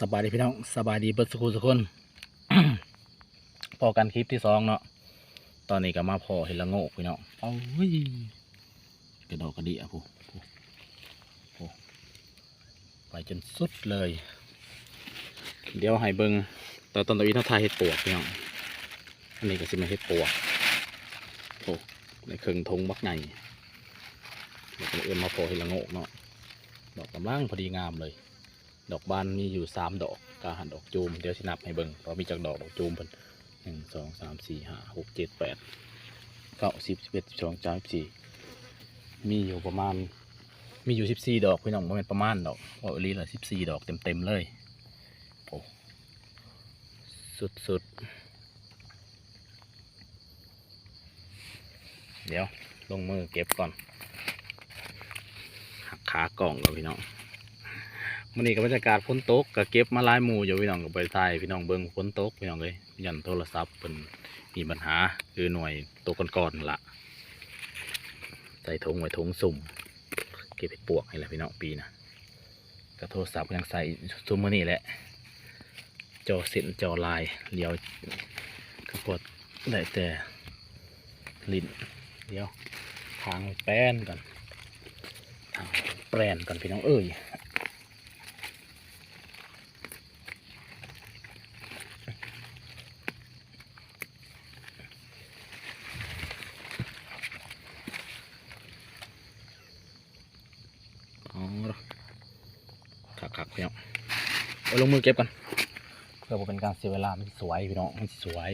สบายดีพี่น้องสบายดีเบิดสุขุสุกคนพอกันคลิปที่สองเนาะตอนนี้ก็มาพอเห็นละโงกพี่น้องเอ้ยกระดอกกระดียผู้ผู้ผู้ไปจนสุดเลย เดี๋ยวให้เบิงตอนตอนตะวีเท่าทายเห็ดปวกพี่น้องอันนี้ก็สิมาเห็ดปวกโอ้ในเครื่องทงบักไงแล้วก็เอื้อมมาพอเห็นละโงกเนาะดอกกำลังพอดีงามเลย ดอกบานมีอยู่สามดอกกาหันดอกจูมเดี๋ยวสินับให้เบิ่งเพราะมีจากดอกดอกจูมเพิ่นหนึ่งสองสามสี่ห้าหกเจ็ดแปดเก้าสิบสิบเอ็ดสิบสองสิบสามสิบสี่มีอยู่ประมาณมีอยู่สิบสี่ดอกพี่น้องม่นประมาณดอกว่าอีหลีละสิบสี่ดอกเต็มเต็มเลยโอ้สุดสุดเดี๋ยวลงมือเก็บก่อนหักขากล่องก่อนพี่น้อง มันนี่ก็บบรรยากาศฝนตกก็เก็บมาลายหมูอยู่พี่น้องก็ไปถ่ายพี่น้องเบิ่งฝนตกพี่น้องเลยยันโทรศัพท์เป็นมีปัญหาคือหน่วยตัวก่อนๆละใส่ถุงไว้ถุงสุ่มเก็บเห็ดปวกนี่แหละพี่น้องปีนะก็โทรศัพท์ยังใส่ซุมมือนี่แหละจอเส้นจอลายเลี้ยวก็พอได้แต่ลิ้นเดี๋ยวทางแป้นก่อนทางแปรนก่อนพี่น้องเอ้ย อ๋อขักขัก พี่น้องเอาลงมือเก็บกันเพื่อเป็นการเสียเวลามันสวยพี่น้องมันสวย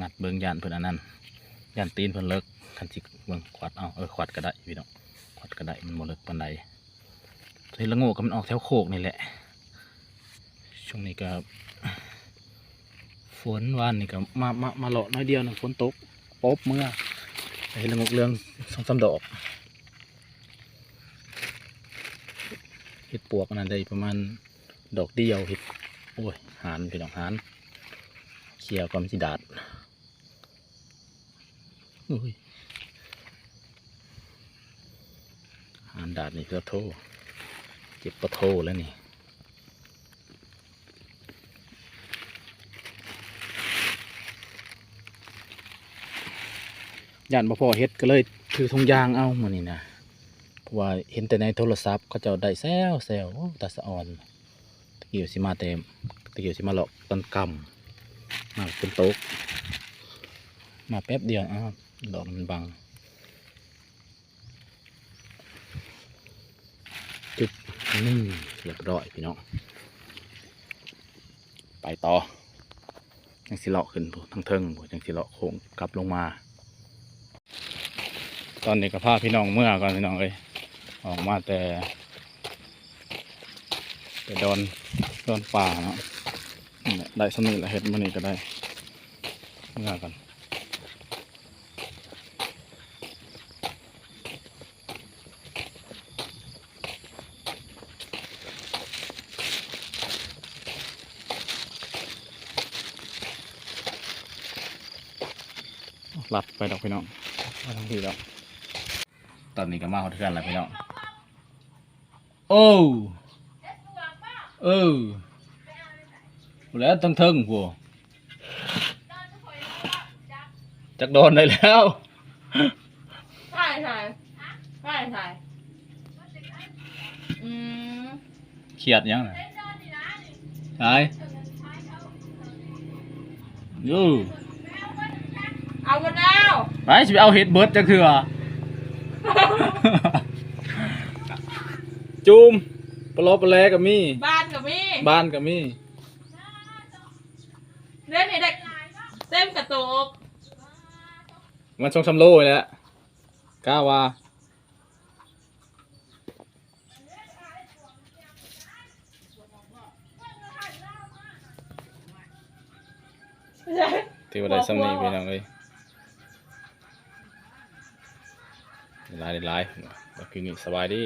งัดเบิ่งยานเพิ่นอันนั้นยานตีนเพิ่อนเลิกคันสิเบิ่งขวัดเอาเออขวัดก็ได้พี่น้องขวัดก็ได้มันบ่เลิกปานใดเฮ้ยละโง่ก็มันออกแถวโคกนี่แหละ ช่วงนี้ก็ฝนวานนี่ก็มามามาเลาะน้อยเดียวหนึงฝนตกปบเมื่อ เห็นละงกเรื่องสองสามดอกเห็ดปวกอันนั้นได้ประมาณดอกเดียวเห็ดโอ้ยหานพี่น้องหานเขี่ยความสิดาดโอ้ยหานดาดนี่ก็โทษเจ็บปะโทแล้วนี่ ย่านบ่พอเฮ็ดก็เลยถือทงยางเอามานี่นะเพราะว่าเห็นแต่ในโทรศัพท์เขาเจ้าได้แซวแซวตาสะออนตะเกี้สิมาเต็มตะเกี้สิมาหลอกตอนกำมาเป็นโต๊ะมาแป๊บเดียวอ้าวดอกมันบังจุดนี่เรียบร้อยพี่น้องไปต่อยังสิเลาะขึ้นทั้งเทิงพูยังสิเลาะโค้งกลับลงมา ตอนนี้ก็พาพี่น้องเมื่อก่อนพี่น้องเลยออกมาแต่แต่โดนโดนป่าเนาะได้สนุกล้วเห็ดมันนี่ก็ได้เมื่อกันหลัดไปดอกพี่น้องมาทั้งทีแล้ว ตอนนี้ก็มาเขาเทือนแล้วพี่น้องโอ้เออแล้วตั้งเทิงผัวจักโดนได้แล้วใช่ใช่ใช่ใช่อืมเครียดยังไงไอ้ยูเอาหมดแล้วไปสิไปเอาเห็ดเบิร์ดจักเถื่อ จูมปลอปลาแลกับมี่บ้านกับมี่บ้านกับมี่เล่นนี่เด็กเต็มกระตุกมันชงชำโลยแหล้วกล้าว่าที่ว่าได้สำนีพี่น้องเอ้ย หลายหลายแบบนี้สบายดี